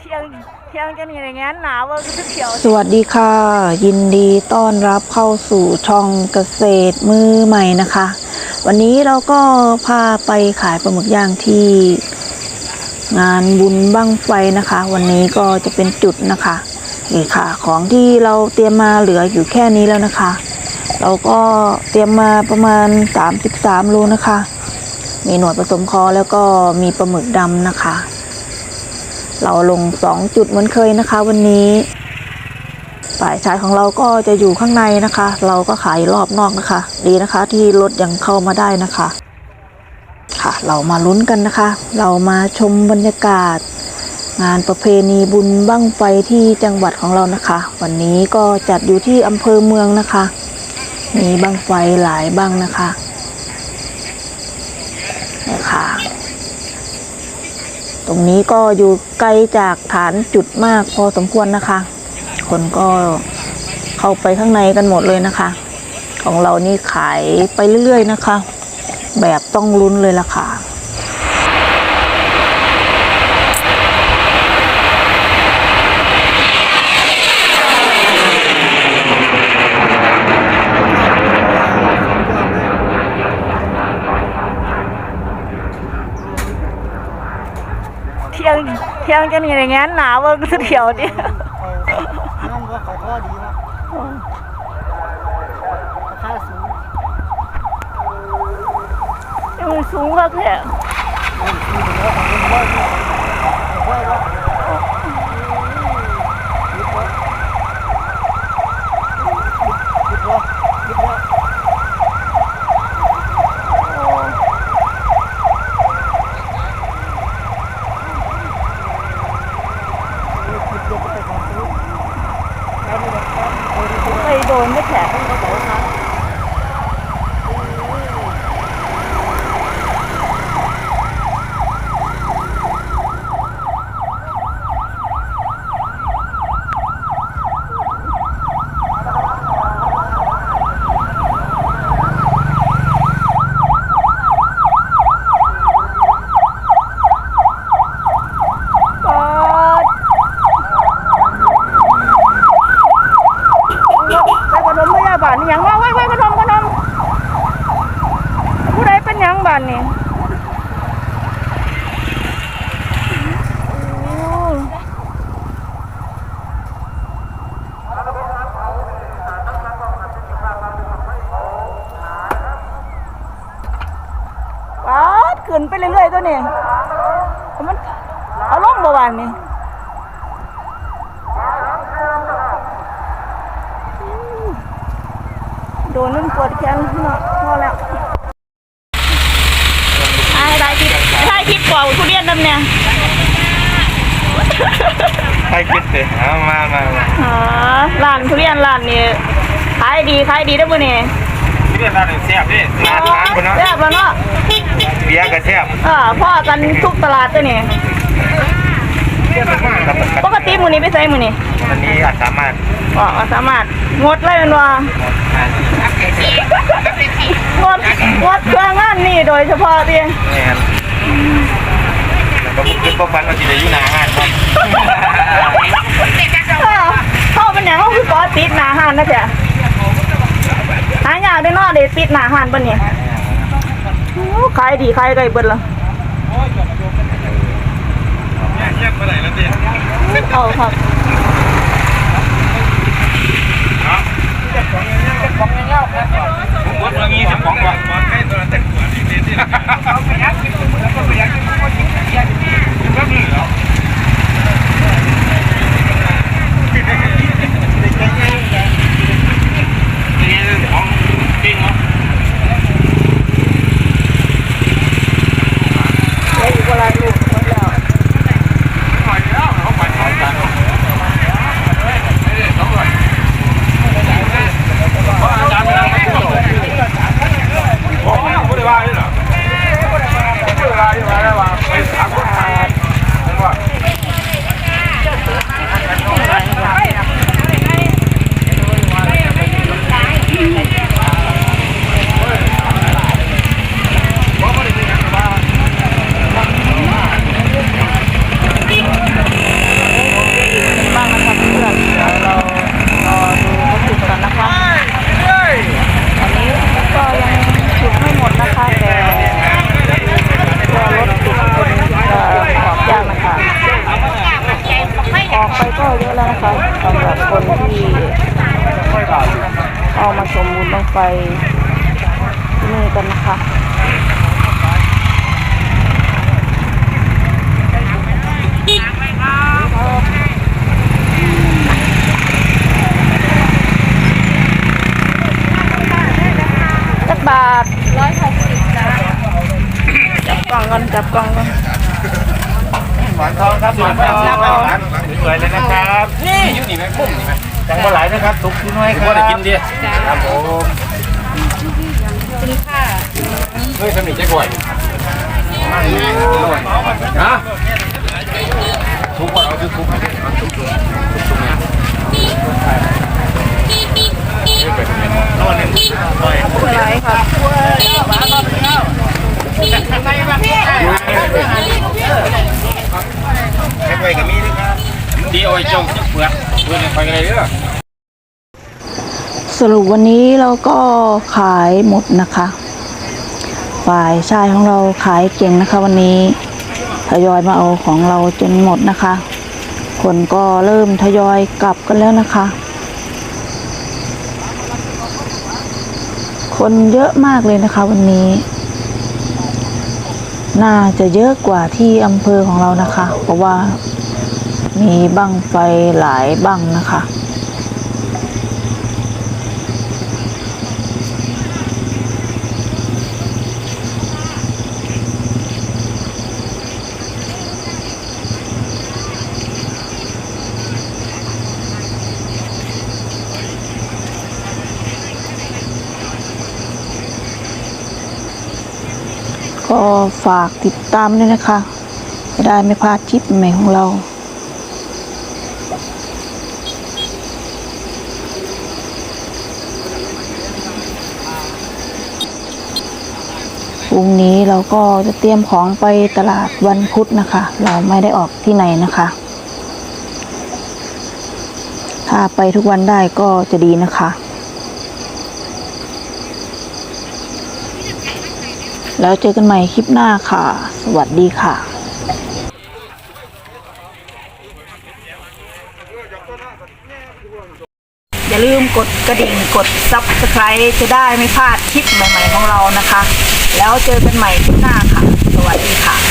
เที่ยงเที่ยงจะมีอะไรงั้นหนาวว่าก็เขียวสวัสดีค่ะ ยินดีต้อนรับเข้าสู่ช่องเกษตรมือใหม่นะคะ วันนี้เราก็พาไปขายปลาหมึกย่างที่ งานบุญบั้งไฟนะคะ วันนี้ก็จะเป็นจุดนะคะนี่ค่ะ ของที่เราเตรียมมาเหลืออยู่แค่นี้แล้วนะคะ เราก็เตรียมมาประมาณ 33โลนะคะ มีหนวดผสมคอแล้วก็มีปลาหมึกดำนะคะ เราลงสองจุดเหมือนเคยนะคะ วันนี้ฝ่ายชายของเราก็จะอยู่ข้างในนะคะ เราก็ขายรอบนอกนะคะ ดีนะคะที่รถยังเข้ามาได้นะคะ ค่ะ เรามาลุ้นกันนะคะ เรามาชมบรรยากาศ งานประเพณีบุญบั้งไฟที่จังหวัดของเรานะคะ วันนี้ก็จัดอยู่ที่อำเภอเมืองนะคะ มีบั้งไฟหลายบั้งนะคะนี่ค่ะ ตรงนี้ก็อยู่ไกลจากฐานจุดมากพอสมควรนะคะ คนก็เข้าไปข้างในกันหมดเลยนะคะ ของเรานี่ขายไปเรื่อยๆนะคะ แบบต้องลุ้นเลยล่ะค่ะ เที่ยงเที่ย งจะมีอย่างั้นหนาวว่าสุดเขียวดิน้ำก็เขาข้อดีนะราคาสูงมันสูงมากแค่อเหนือของคนร้อยนี่ร้อยว่าคิดว่าคิดว่าคิดว่าคิดว่า ไปก่อนซื้อแล้วไม่ได้ครับโอ้ยไปโดนไม่แผลเขาบอกว่า ก็ไปกระดมพยาบาลนี่หยังว่าไว้ไว้กระดมกระดมผู้ใด เป็นหยังบานนี่โอ้ป๊าขึ้นไปเรื่อยๆตัวนี้มันเอาลงบ่บานนี่โดนมันปวดแขนเนาะพอแล้วไอ้ได้คลิป ได้คลิปกว่าทุเรียนดำเนี่ยไปคิดสิเอามามามาอ๋อร้านทุเรียนร้านนี้ขายดีขายดีได้อบ่เนี่ยเรื่องราวเนี่ยแซ่บดิร้านร้านคนเนาะแซ่บแล้วเนาะเบียร์ก็แซ่บเออพ่อกันทุกตลาดตัวนี้ครับปกติมื้อนี้ไปใส่มื้อนี้วันนี้อาจสามารถอ๋อสามารถงดเลยแมันว่างดงดเครื่องงานนี่โดยเฉพาะดินี่ครั บแล้วก็ขึ้นพวกฟันมาทีเดียวอยู่หน้าห้างครับเออเข้าเป็นหยังเขาคือก็ติดหน้าห้านนะจ๊ะหายากได้เนาะเด็ติดหน้าห้านปะเนี่ยโอ้ขายดีขายได้เบิดละเยี่ยมเมื่อไหร่แล้วดิเอาครับผมว่าเรื่องนี้ของก่อนให้ตัวแต่งตัวดีดีดีเอาไปยัดกินแล้วก็ไปยัดกินก็กินเบียร์กินก็มือแล้วนี่ของจริงเหรอ ได้อีกเวลาลูกหมดแล้ว หน่อยแล้วเขาไปถอนกันอาจารย์ไม่ได้ไม่ได้โอ้ไม่ได้ว่าเลยเหรอ มาชมบุญบัง ไฟที่นี่กันนะคะจักบาทร้อยหกสิบจ้าจับกล่องกันจับกล่องกันหมอนทองครับหมอนทองสวยเลยนะครับ นี่อยู่นี่ไหมพุ่มนี่ไหมแตงปลาไหลนะครับตุกที่น้อยครับได้กินดิครับผม คุณค่ะเฮ้ยสมิทจะก่อยฮะทุกคนเอาทุกทุกทุกทุกทุกนอนหนึ่งลอยอะไรค่ะให้ไปกับมีนะครับดีโอ้ยจงเปลือกเปลือกไปกันเลยเด้อ สรุปวันนี้เราก็ขายหมดนะคะ ฝ่ายชายของเราขายเก่งนะคะ วันนี้ทยอยมาเอาของเราจนหมดนะคะ คนก็เริ่มทยอยกลับกันแล้วนะคะ คนเยอะมากเลยนะคะ วันนี้ น่าจะเยอะกว่าที่อำเภอของเรานะคะ เพราะว่ามีบั้งไฟหลายบั้งนะคะ ก็ ฝากติดตามด้วยนะคะ จะได้ไม่พลาดคลิปใหม่ของเรา พรุ่งนี้เราก็จะเตรียมของไปตลาดวันพุธนะคะ เราไม่ได้ออกที่ไหนนะคะ ถ้าไปทุกวันได้ก็จะดีนะคะ แล้วเจอกันใหม่คลิปหน้าค่ะ สวัสดีค่ะอย่าลืมกดกระดิ่งกด subscribe จะได้ไม่พลาดคลิปใหม่ ๆ ของเรานะคะ แล้วเจอกันใหม่คลิปหน้าค่ะ สวัสดีค่ะ